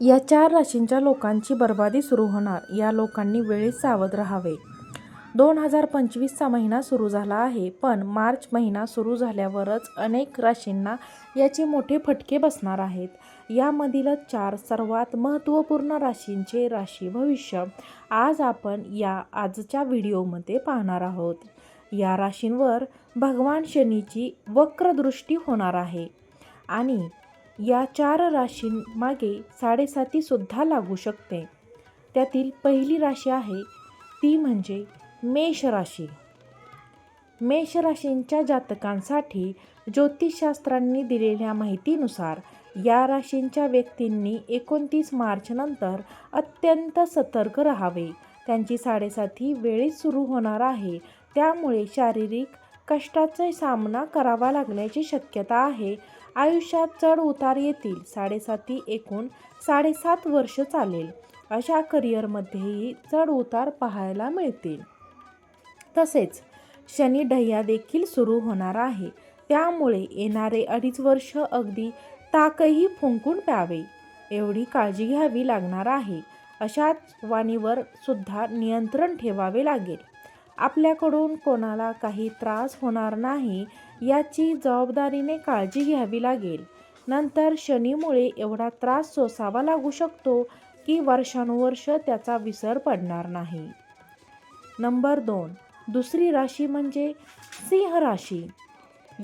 या चार राशींच्या लोकांची बर्बादी सुरू होणार. या लोकांनी वेळीच सावध राहावे. दोन हजार पंचवीसचा महिना सुरू झाला आहे पण मार्च महिना सुरू झाल्यावरच अनेक राशींना याचे मोठे फटके बसणार आहेत. यामधीलच चार सर्वात महत्त्वपूर्ण राशींचे राशी भविष्य आज आपण या आजच्या व्हिडिओमध्ये पाहणार आहोत. या राशींवर भगवान शनीची वक्रदृष्टी होणार आहे. आणि या चार राशींमागे साडेसातीसुद्धा लागू शकते. त्यातील पहिली राशी आहे ती म्हणजे मेष राशी. मेष राशींच्या जातकांसाठी ज्योतिषशास्त्रांनी दिलेल्या माहितीनुसार या राशींच्या व्यक्तींनी एकोणतीस मार्चनंतर अत्यंत सतर्क राहावे. त्यांची साडेसाती वेळीच सुरू होणार आहे. त्यामुळे शारीरिक कष्टाचा सामना करावा लागण्याची शक्यता आहे. आयुष्यात चढ उतार येतील. साडेसाती एकूण साडेसात वर्ष चालेल. अशा करिअरमध्येही चढ उतार पाहायला मिळतील. तसेच शनी ढय्या देखील सुरू होणार आहे. त्यामुळे येणारे अडीच वर्ष अगदी ताकही फुंकून प्यावे. एवढी काळजी घ्यावी लागणार आहे. अशाच वाणीवर सुद्धा नियंत्रण ठेवावे लागेल. आपल्याकडून कोणाला काही त्रास होणार नाही याची जबाबदारीने काळजी घ्यावी लागेल. नंतर शनीमुळे एवढा त्रास सोसावा लागू शकतो की वर्षानुवर्ष त्याचा विसर पडणार नाही. नंबर दोन. दुसरी राशी म्हणजे सिंह राशी.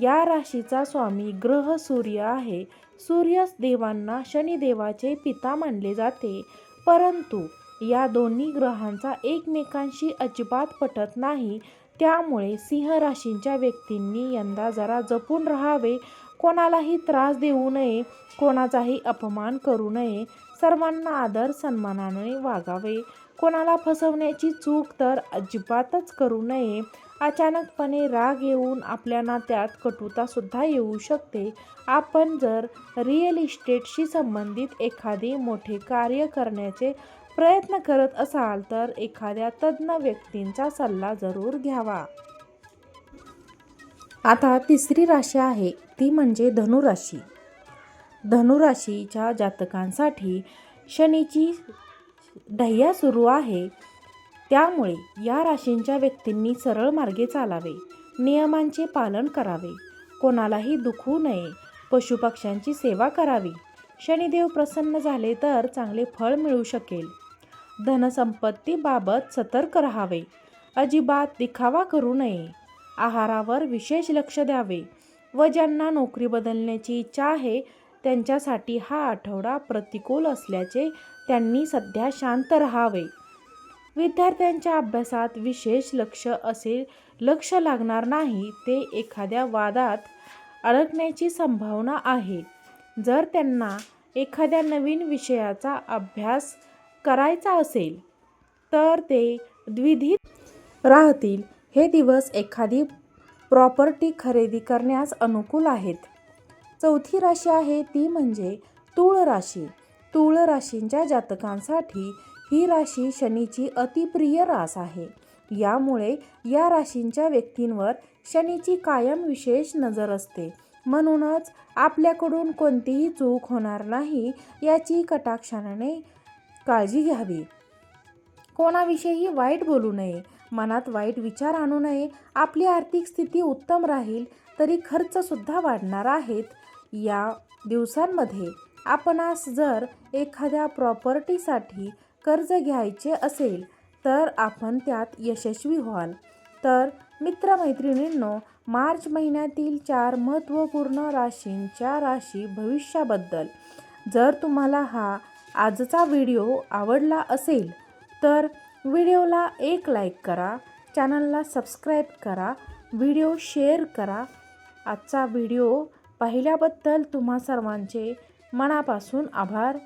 या राशीचा स्वामी ग्रह सूर्य आहे. सूर्य देवांना शनिदेवाचे पिता मानले जाते. परंतु या दोन्ही ग्रहांचा एकमेकांशी अजिबात पटत नाही. त्यामुळे सिंह राशींच्या व्यक्तींनी यंदा जरा जपून राहावे. कोणालाही त्रास देऊ नये. कोणाचाही अपमान करू नये. सर्वांना आदर सन्मानाने वागावे. कोणाला फसवण्याची चूक तर अजिबातच करू नये. अचानकपणे राग येऊन आपल्या नात्यात कटुतासुद्धा येऊ शकते. आपण जर रिअल इस्टेटशी संबंधित एखादे मोठे कार्य करण्याचे प्रयत्न करत असाल तर एखाद्या तज्ज्ञ व्यक्तींचा सल्ला जरूर घ्यावा. आता तिसरी राशी आहे. ती म्हणजे धनुराशी. धनुराशीच्या जातकांसाठी शनीची ढय्या सुरू आहे. त्यामुळे या राशींच्या व्यक्तींनी सरळ मार्गे चालावे. नियमांचे पालन करावे. कोणालाही दुखू नये. पशुपक्ष्यांची सेवा करावी. शनिदेव प्रसन्न झाले तर चांगले फळ मिळू शकेल. धनसंपत्तीबाबत सतर्क राहावे. अजिबात दिखावा करू नये. आहारावर विशेष लक्ष द्यावे. व ज्यांना नोकरी बदलण्याची इच्छा आहे त्यांच्यासाठी हा आठवडा प्रतिकूल असल्याचे त्यांनी सध्या शांत राहावे. विद्यार्थ्यांच्या अभ्यासात विशेष लक्ष असे लक्ष लागणार नाही ते एखाद्या वादात अडकण्याची संभावना आहे. जर त्यांना एखाद्या नवीन विषयाचा अभ्यास करायचा असेल तर ते द्विधित राहतील. हे दिवस एखादी प्रॉपर्टी खरेदी करण्यास अनुकूल आहेत. चौथी राशी आहे ती म्हणजे तूळ राशी. तूळ राशींच्या जातकांसाठी ही राशी शनीची अतिप्रिय रास आहे. यामुळे या राशींच्या व्यक्तींवर शनीची कायम विशेष नजर असते. म्हणूनच आपल्याकडून कोणतीही चूक होणार नाही याची कटाक्षाने काळजी घ्यावी. कोणाविषयी वाईट बोलू नये मनात वाईट विचार आणू नये आपली आर्थिक स्थिती उत्तम राहील तरी खर्चसुद्धा वाढणार आहेत या दिवसांमध्ये आपणास जर एखाद्या प्रॉपर्टीसाठी कर्ज घ्यायचे असेल तर आपण त्यात यशस्वी व्हाल. तर मित्रमैत्रिणींनो मार्च महिन्यातील चार महत्त्वपूर्ण राशींच्या राशी भविष्याबद्दल. जर तुम्हाला हा आजचा व्हिडिओ आवडला असेल तर व्हिडिओला एक लाईक करा चॅनलला सबस्क्राईब करा व्हिडिओ शेअर करा. आजचा व्हिडिओ पाहिल्याबद्दल तुम्हा सर्वांचे मनापासून आभार.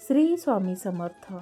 श्री स्वामी समर्थ.